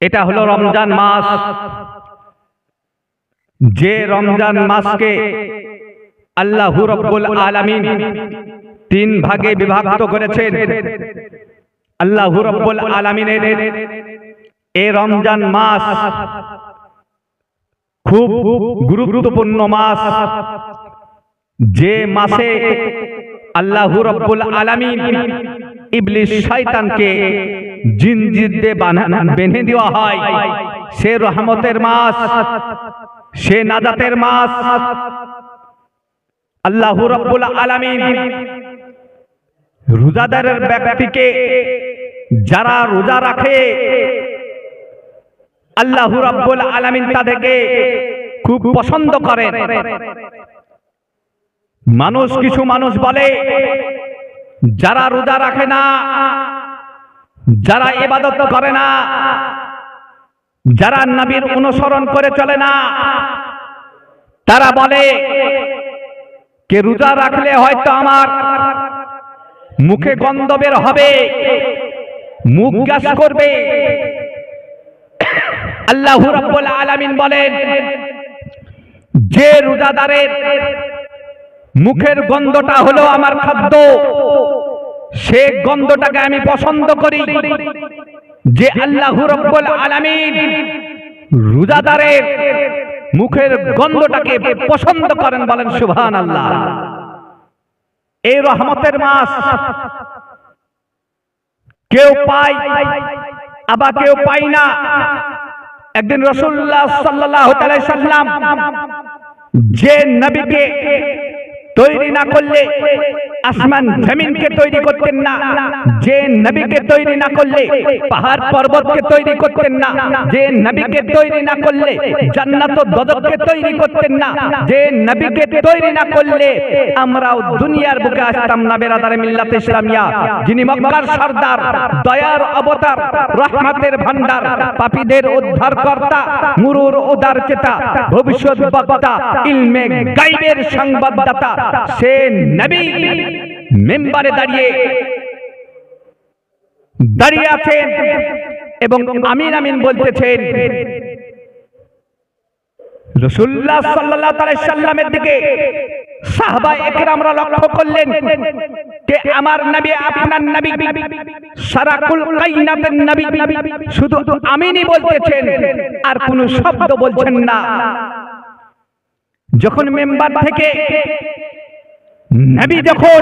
এটা হলো রমজান মাস। যে রমজান মাসকে আল্লাহ রব্বুল আলামিন তিন ভাগে বিভক্ত করেছেন। আল্লাহ রব্বুল আলামিনের এই রমজান মাস খুব গুরুত্বপূর্ণ মাস। যে মাসে আল্লাহ রব্বুল আলামিন ইবলিস শয়তানকে বানা- বেঁধে দেওয়া হয়। সে রহমতের মাস, সে নাজাতের মাস। আল্লাহ রব্বুল আলামিন রোজাদারের ব্যক্তিকে যারা রোজা রাখে, আল্লাহ রাব্বুল আলামিন তাদেরকে খুব পছন্দ করেন। মানুষ কিছু মানুষ বলে, যারা রোজা রাখে না যারা ইবাদত করে না, যারা নবীর অনুসরণ করে চলে না, তারা বলে, কে রোজা রাখলে হয়তো আমার মুখে গন্ধ বের হবে, মুখ গ্যাস করবে। আল্লাহ রাব্বুল আলামিন বলেন, যে রোজাদারের মুখের গন্ধটা হলো আমার খাদ্য সে গন্ধটাকে আমি পছন্দ করি যে আল্লাহ আলামিন রোজাদারের মুখের গন্ধটাকে পছন্দ করেন বলেন সুবহানাল্লাহ। এই রহমতের মাস কেউ পায়, আবার কেউ পাই না। একদিন রসুল্লাহ সাল্লাহ যে নবীকে তৈরি না করলে আসমান জমিনকে তৈরি করতেন না। যে নবীকে তৈরি না করলে পাহাড় পর্বতকে তৈরি করতেন না। যে নবীকে তৈরি না করলে জান্নাত দদককে তৈরি করতেন না। যে নবীকে তৈরি না করলে আমরাও দুনিয়ার বুকে আসতাম না বেরাদারে মিল্লাত ইসলামিয়া। যিনি মক্কার সর্দার, দয়ার অবতার, রহমতের ভান্ডার পাপীদের উদ্ধার কর্তা মুরুর উদার চেতা ভবিষ্যৎ বক্তা, ইলমে গাইবের সংবাদদাতা সে নবী মেম্বারে দাঁড়িয়ে দাঁড়িয়ে আছেন এবং আমিন আমিন বলতেছেন রসুল্লাহ সাল্লাহ সাল্লামের দিকে সাহবা লক্ষ্য করলেন যে আমার নবী, আপনার নবী সারাকুল কাইনাতের নবী শুধু আমিনই বলতেছেন আর কোনো শব্দ বলছেন না। যখন মেম্বার থেকে নবী যখন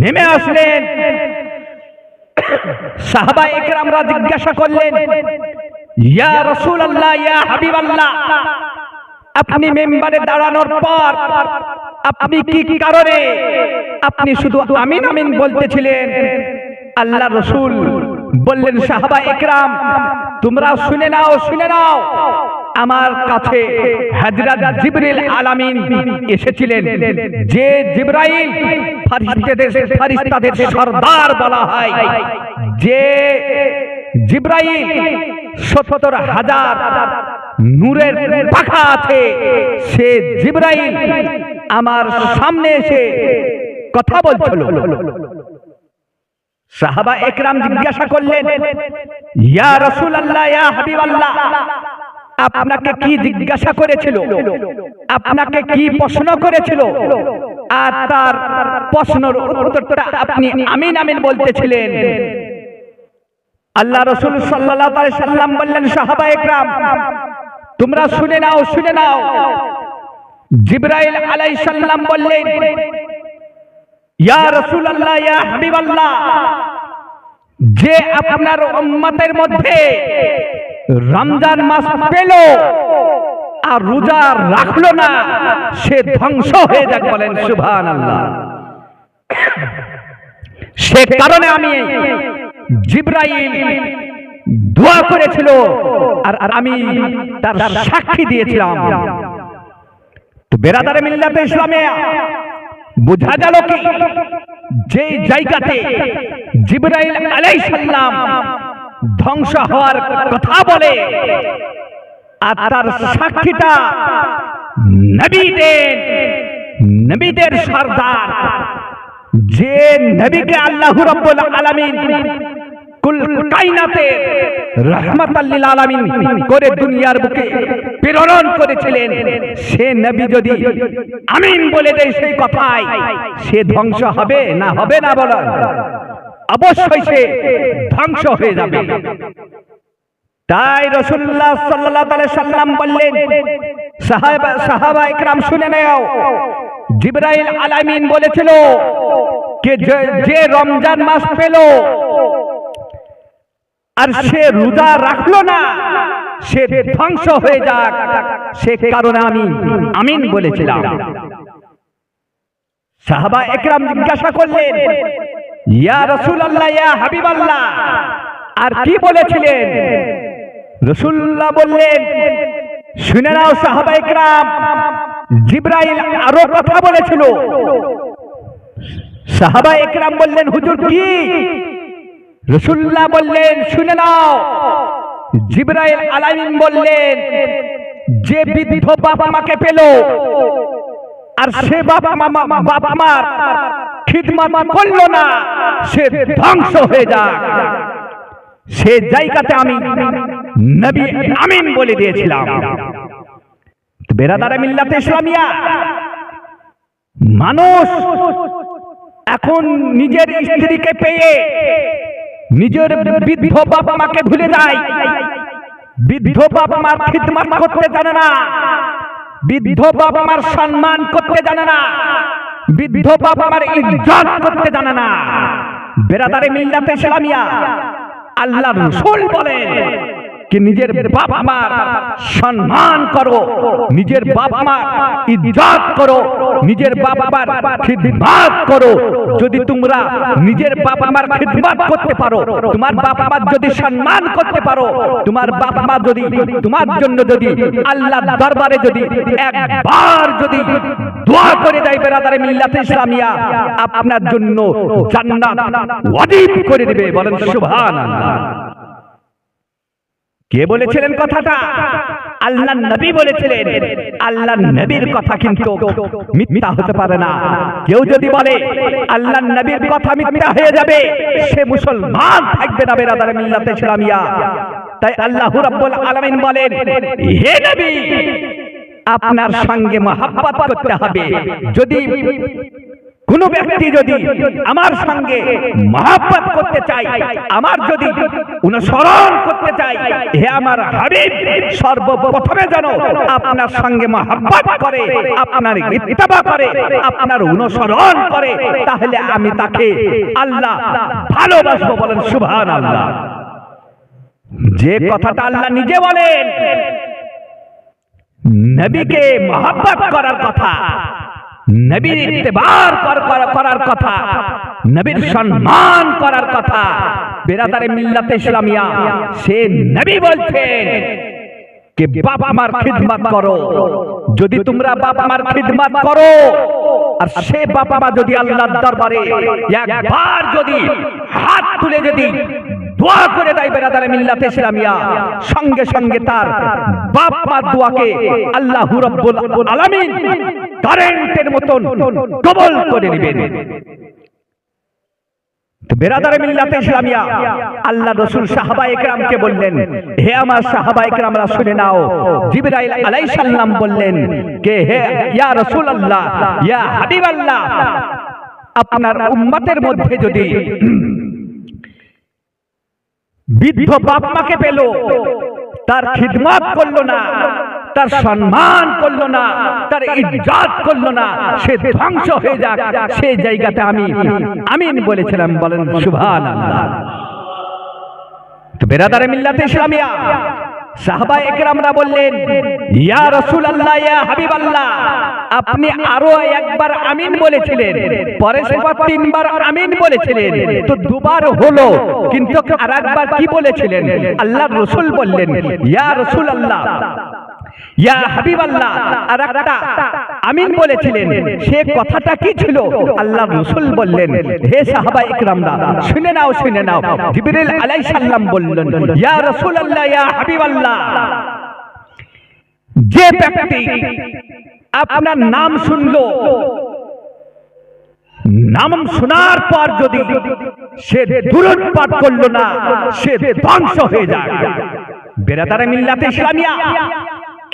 নেমে আসলেন, সাহাবা একরামরা জিজ্ঞাসা করলেন, ইয়া রসুল আল্লাহ ইয়া হাবিব আল্লাহ আপনি মেম্বারে দাঁড়ানোর পর আপনি কি কারণে আপনি শুধু আমিন আমিন বলতেছিলেন? আল্লাহ রসুল বললেন, সাহাবা একরাম তোমরা শুনে নাও শুনে নাও আমার কাছে হযরত জিবরিল আলামিন এসেছিলেন। যে জিবরাইল ফেরেশতাদের ফেরেশতাদের সর্দার বলা হয়। যে জিব্রাইল সত্তর হাজার নূরের পাখা আছে। সে জিব্রাইল আমার সামনে এসে কথা বলছিল। সাহাবা একরাম জিজ্ঞাসা করলেন, ইয়া রাসূলুল্লাহ, ইয়া হাবিবাল্লাহ আপনাকে কি জিজ্ঞাসা করেছিল? আপনাকে কি প্রশ্ন করেছিল? আর তার প্রশ্নের উত্তরটা আপনি আমিন আমিন বলতেছিলেন। আল্লাহ রসুল সাল্লাম বললেন, সাহাবা তোমরা শুনে নাও শুনে নাও। জিব্রাইল আলাই সাল্লাম বললেন, ইয়া রসুল আল্লাহ ইয়া যে আপনার উম্মতের মধ্যে রমজান মাস পেল আর রোজা রাখল না, সে ধ্বংস হয়ে যাক বলেন সুভান আল্লাহ সে কারণে আমি জিব্রাইল দোয়া করেছিল আর আমি তার সাক্ষী দিয়েছিলাম। তো বেরাদারে মিল্লাতে ইসলামে বোঝা গেল কি? যে জায়গাতে জিব্রাইল আলাইহিস সালাম ধ্বংস হওয়ার কথা বলে। আর তার সাক্ষীটা নবীদের নবীদের সর্দার। যে নবীকে আল্লাহ রাব্বুল আলামিন কুল কাইনাতে রহমাতাল্লিল আলামিন করে দুনিয়ার বুকে প্রেরণ করেছিলেন, সে নবী যদি আমিন বলে দেয় সেই কথায় সে ধ্বংস হবে না হবে না বলার অবশ্যই সে ধ্বংস হয়ে যাবে। তাই রসুল্লাহ সাল্লাহ সাল্লাম বললেন, সাহাবা সাহাবা একরাম শুনে নেও, জিব্রাইল আলামিন বলেছিল কে যে- রমজান মাস পেল, আর সে রোজা রাখল না, সে ধ্বংস হয়ে যাক, সে কারণে আমি আমিন বলেছিলাম। সাহাবা একরাম জিজ্ঞাসা করলেন ইয়া রসুলাল্লাহ, ইয়া হাবিবাল্লাহ। আর কি বলেছিলেন? রসুল্লাহ বললেন, শুনে নাও সাহাবা একরাম জিব্রাইল আরও কথা বলেছিল। সাহাবা একরাম বললেন, হুজুর কি? রসুল্লাহ বললেন, শুনে নাও। জিব্রাইল আলামিন বললেন, যে বৃদ্ধ বাবা মাকে পেল, আর সে বাবা মামা বাবা মার খিদমত করল না, সে ধ্বংস হয়ে যাক। সে জায়গাতে আমি নবী আমিন বলে দিয়েছিলাম। বেরাদারে মিল্লাতে ইসলামিয়া, মানুষ এখন নিজের স্ত্রীকে পেয়ে নিজের বৃদ্ধ বাবা মাকে ভুলে যায়। বৃদ্ধ বাবা মার খিদমত করতে জানে না, বৃদ্ধ বাবা মার সম্মান করতে জানে না। বৃদ্ধ বাপ আমার ইজ্জত করতে জানে না। বেরাদারে মিল্লাতে ইসলামিয়া আল্লাহ বলেন কি নিজের বাবা মার সম্মান করো, নিজের বাবা মার ইজ্জত করো, নিজের বাবা মার খিদমত করো। যদি তোমরা নিজের বাবা মার খিদমত করতে পারো, তোমার বাবা মার যদি সম্মান করতে পারো, তোমার বাবা মা যদি, তোমার জন্য যদি আল্লাহ দরবারে যদি একবার যদি দোয়া করে দেয় বেরাদারে মিল্লাতে ইসলামিয়া, আপনার জন্য জান্নাত ওয়াজিব করে দিবে। বলেন সুবহানাল্লাহ। কে বলেছিলেন কথাটা? আল্লাহ নবী বলেছিলেন। আল্লাহ নবীর কথা কিন্তু মিথ্যা হতে পারে না। কেউ যদি বলে আল্লাহ নবীর কথা মিথ্যা হয়ে যাবে, সে মুসলমান থাকবে না বেরাদারে মিল্লাতে ইসলামিয়া। তাই আল্লাহ রাব্বুল আলামিন বলেন, হে নবী, আপনার সঙ্গে মহাব্বত করতে হবে। যদি কোন ব্যক্তি যদি আমার সঙ্গে মহাব্বত করতে চাই আমার যদি অনুসরণ করতে চাই হে আমার হাবিব, সর্বপ্রথমে যেন আপনার সঙ্গে মহাব্বত করে, আপনার ইত্তেবা করে, আপনার অনুসরণ করে, তাহলে আমি তাকে আল্লাহ ভালোবাসবো বলেন সুবহান আল্লাহ যে কথাটা আল্লাহ নিজে বলেন, নবীকে মহাব্বত করার কথা নবীর ইত্তেবার কর- কর- করার কথা, নবীর সম্মান করার কথা। বেরাদারে মিল্লাতে ইসলামিয়া, সে নবী বলছেন কে বাবা মার খিদমত করো। যদি তোমরা বাবা মার খিদমত করো, আর সে বাবা মা যদি আল্লাহর দরবারে একবার যদি হাত তুলে যদি দোয়া করে দেয় বেরাদারে মিল্লাতে ইসলামিয়া সঙ্গে সঙ্গে তার বাপ মার দোয়াকে আল্লাহ রাব্বুল আলামিন কারেন্টের মতন কবল করে নেবেন বেরাদারে মিল্লাতে ইসলামিয়া আল্লাহ রসুল সাহাবা একরামকে বললেন, হে আমার সাহাবা একরামরা শুনে নাও। জিবরাইল আলাইহিস সালাম বললেন, কে হে ইয়া রাসূলুল্লাহ, ইয়া হাবিবাল্লাহ, আপনার উম্মতের মধ্যে যদি বৃদ্ধ বাপ মাকে পেল, তার খিদমাত করল না, তার সম্মান করল না, তার ইজ্জত করল না, সে ধ্বংস হয়ে যাক সেই জায়গাতে আমি আমি বলেছিলাম, বলেন সুভান তো বেরাদারে মিল্লাতে ইসলামিয়া একরামরা বললেন, ইয়া রাসূলুল্লাহ, ইয়া হাবিবাল্লাহ, আপনি আরও একবার আমিন বলেছিলেন তিনবার আমিন বলেছিলেন দুবার হলো, কিন্তু আরেকবার কি বলেছিলেন? আল্লাহ রসুল বললেন, ইয়া রাসূলুল্লাহ আমিন বলেছিলেন, সে কথাটা কি ছিল? আল্লাহ শুনে নাও শুনে নাও। যে ব্যক্তি আপনার নাম শুনলো, নাম শোনার পর যদি সে দুরুদ পাঠ করল না, সে ধ্বংস হয়ে যায়। বেরাদারে মিল্লাতে ইসলামিয়া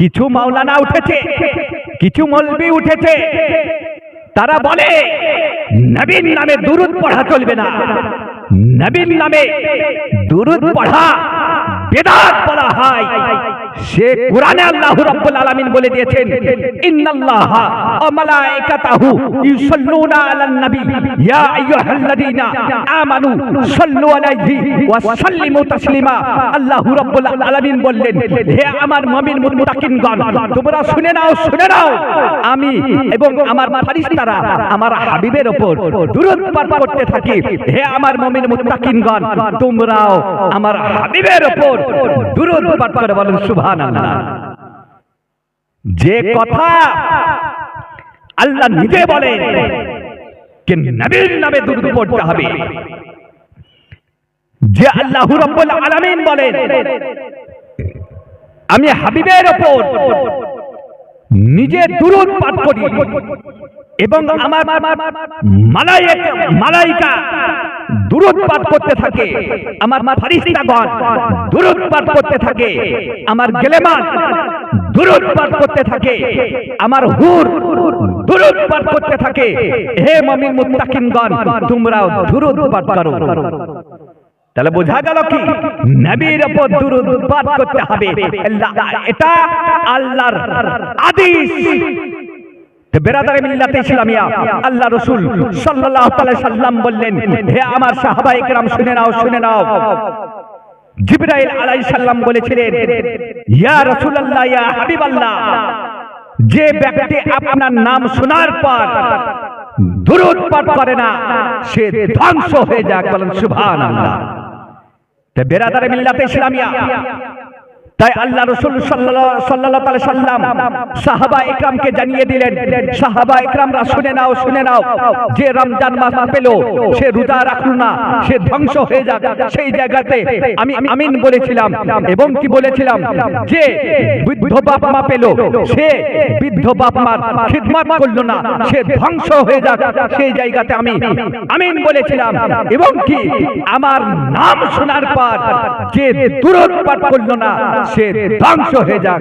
কিছু মাওলানা উঠেছে, কিছু মলবি উঠেছে। তারা বলে, নবীন নামে দুরুদ পড়া চলবে না। নবীন নামে দুরুদ পড়া বেদাত বলা হয়। সে কোরআনে আল্লাহ রাব্বুল আলামিন বলে দিয়েছেন, ইন্নাল্লাহা ওয়া মালাইকাতাহু ইউসাল্লুনা আলান নবী। ইয়া আইয়ুহাল্লাযীনা আমানু সাল্লু আলাইহি ওয়া সাল্লিমু তাসলিমা। আল্লাহ রাব্বুল আলামিন বললেন, হে আমার মুমিন মুত্তাকিনগণ, তোমরা শুনে নাও শুনে নাও। আমি এবং আমার ফেরেশতারা আমার হাবিবের উপর দুরূদ পাঠ করতে থাকি। হে আমার মুমিন মুত্তাকিনগণ, তোমরাও আমার হাবিবের উপর দুরূদ পাঠ করে বলেন, সুবহানাল্লাহ। যে কথা আল্লাহ নিজে বলেন যে নবীর নামে দুরূদ পড়তে হবে। যে আল্লাহ আলামিন বলেন, আমি হাবিবের ওপর নিজে দুরূদ পাঠ করি। এবং আমার মালাইকা দুরূদ পাঠ করতে থাকে। আমার ফেরেশতাগণ দুরূদ পাঠ করতে থাকে। আমার গেলেমান দুরূদ পাঠ করতে থাকে। আমার হুর দুরূদ পাঠ করতে থাকে। হে মুমিন মুত্তাকিনগণ, তোমরাও দুরূদ পাঠ করো। তাহলে বোঝা গেল কি? নবীর উপর দুরূদ পাঠ করতে হবে। এটা আল্লাহর আদেশ। আল্লাহ বললেন, হে আমার শুনে নাও শুনে নাও। ইয়া যে ব্যক্তি আপনার নাম শোনার পর দুরূদ পাঠ করে না, সে ধ্বংস হয়ে যাক বলেন, সুবহানাল্লাহ। তে বেরাদারে মিল্লাতে ইসলামিয়া তাই আল্লাহ রসুল সাল্লাহ সাহাবা ইকরামকে জানিয়ে দিলেন, সাহাবা ইকরামরা শুনে নাও শুনে নাও, যে রমজান মাস পেল, সে রোজা রাখল না, সে ধ্বংস হয়ে যাক, সেই জায়গাতে আমি আমিন বলেছিলাম এবং কি বলেছিলাম? যে বৃদ্ধ বাপ মা পেল, সে বৃদ্ধ বাপ মার খিদমত করল না, সে ধ্বংস হয়ে যাক, সেই জায়গাতে আমি আমিন বলেছিলাম এবং কি আমার নাম শোনার পর যে দূরত পাঠ করল না সে ধ্বংস হয়ে যাক।